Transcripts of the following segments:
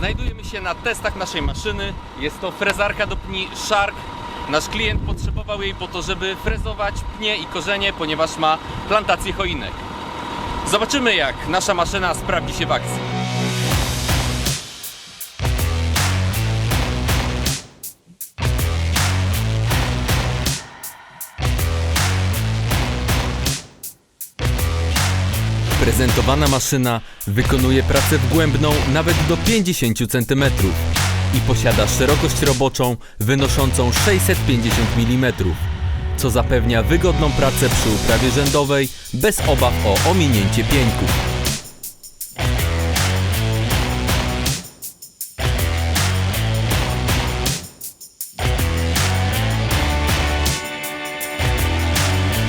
Znajdujemy się na testach naszej maszyny. Jest to frezarka do pni Shark. Nasz klient potrzebował jej po to, żeby frezować pnie i korzenie, ponieważ ma plantację choinek. Zobaczymy jak nasza maszyna sprawdzi się w akcji. Prezentowana maszyna wykonuje pracę wgłębną nawet do 50 cm i posiada szerokość roboczą wynoszącą 650 mm, co zapewnia wygodną pracę przy uprawie rzędowej bez obaw o ominięcie pieńków.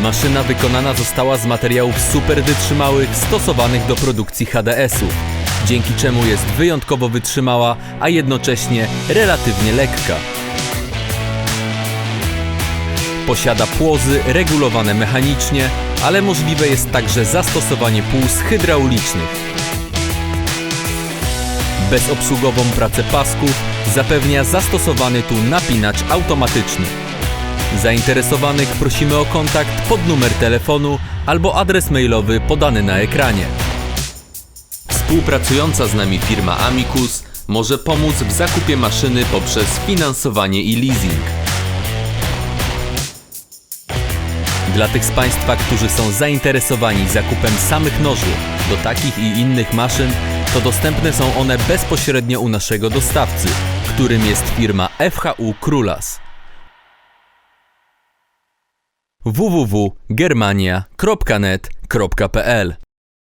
Maszyna wykonana została z materiałów super wytrzymałych stosowanych do produkcji HDS-ów, dzięki czemu jest wyjątkowo wytrzymała, a jednocześnie relatywnie lekka. Posiada płozy regulowane mechanicznie, ale możliwe jest także zastosowanie płuc hydraulicznych. Bezobsługową pracę pasków zapewnia zastosowany tu napinacz automatyczny. Zainteresowanych prosimy o kontakt pod numer telefonu albo adres mailowy podany na ekranie. Współpracująca z nami firma Amicus może pomóc w zakupie maszyny poprzez finansowanie i leasing. Dla tych z Państwa, którzy są zainteresowani zakupem samych noży do takich i innych maszyn, to dostępne są one bezpośrednio u naszego dostawcy, którym jest firma FHU Krulas www.germania.net.pl